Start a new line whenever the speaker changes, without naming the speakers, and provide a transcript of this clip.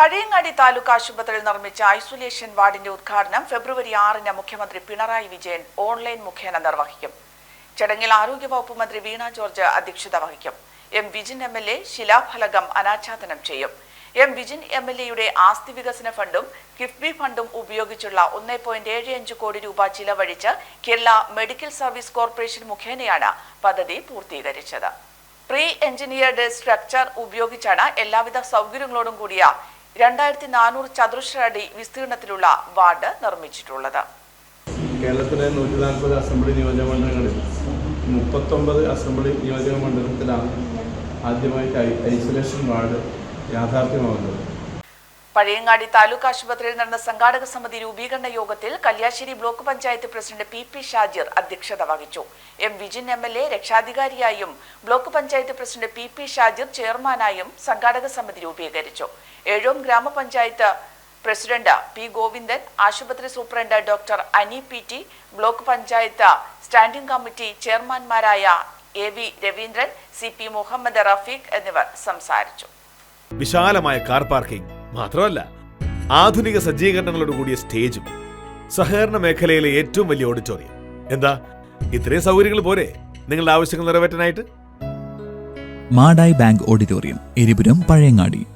പഴയങ്ങാടി താലൂക്ക് ആശുപത്രിയിൽ നിർമ്മിച്ച ഐസൊലേഷൻ വാർഡിന്റെ ഉദ്ഘാടനം ഫെബ്രുവരി ആറിന് മുഖ്യമന്ത്രി പിണറായി വിജയൻ ഓൺലൈൻ മുഖേന നിർവഹിക്കും. ചടങ്ങിൽ ആരോഗ്യവകുപ്പ് മന്ത്രി വീണ ജോർജ് അധ്യക്ഷത വഹിക്കും. M Vijin M L A ശിലാഫലകം അനാച്ഛാദനം ചെയ്യും. എം വിജിൻ എം എൽ എയുടെ ആസ്തി വികസന ഫണ്ടും കിഫ്ബി ഫണ്ടും ഉപയോഗിച്ചുള്ള ഒന്നേ പോയിന്റ് ഏഴ് അഞ്ച് കോടി രൂപ ചിലവഴിച്ച് കേരള മെഡിക്കൽ സർവീസ് കോർപ്പറേഷൻ മുഖേനയാണ് പദ്ധതി പൂർത്തീകരിച്ചത്. പ്രീ എഞ്ചിനീയർഡ് സ്ട്രക്ചർ ഉപയോഗിച്ചാണ് എല്ലാവിധ സൗകര്യങ്ങളോടും കൂടിയ രണ്ടായിരത്തി നാനൂറ് ചതുരശ്ര അടി വിസ്തീർണത്തിലുള്ള വാർഡ് നിർമ്മിച്ചിട്ടുള്ളത്.
കേരളത്തിലെ നൂറ്റി നാൽപ്പത് അസംബ്ലി നിയോജക മണ്ഡലങ്ങളിൽ മുപ്പത്തൊമ്പത് അസംബ്ലി നിയോജക മണ്ഡലത്തിലാണ് ആദ്യമായിട്ട് ഐസൊലേഷൻ വാർഡ് യാഥാർത്ഥ്യമാകുന്നത്.
പഴയങ്ങാടി താലൂക്ക് ആശുപത്രിയിൽ നടന്ന സംഘാടക സമിതി രൂപീകരണ യോഗത്തിൽ Kalliasseri block panchayat president P P Shajir അധ്യക്ഷത വഹിച്ചു. M Vijin M L A രക്ഷാധികാരിയായും block panchayat president P P Shajir ചെയർമാനായും സംഘാടക സമിതി രൂപീകരിച്ചു. ഏഴോം ഗ്രാമപഞ്ചായത്ത് പ്രസിഡന്റ് പി ഗോവിന്ദൻ ആശുപത്രി superintendent doctor Ani P T block panchayat standing committee ചെയർമാൻമാരായ A V Raveendran C P Muhammad Rafeeq എന്നിവർ സംസാരിച്ചു.
വിശാലമായ കാർ പാർക്കിംഗ് മാത്രമല്ല ആധുനിക സജ്ജീകരണങ്ങളോട് കൂടിയ സ്റ്റേജും സഹകരണ മേഖലയിലെ ഏറ്റവും വലിയ ഓഡിറ്റോറിയം എന്താ? ഇത്രയും സൗകര്യങ്ങൾ പോരെ? നിങ്ങളുടെ ആവശ്യങ്ങൾ നിറവേറ്റാനായിട്ട്?
Madayi bank auditorium Eripuram Pazhayangadi.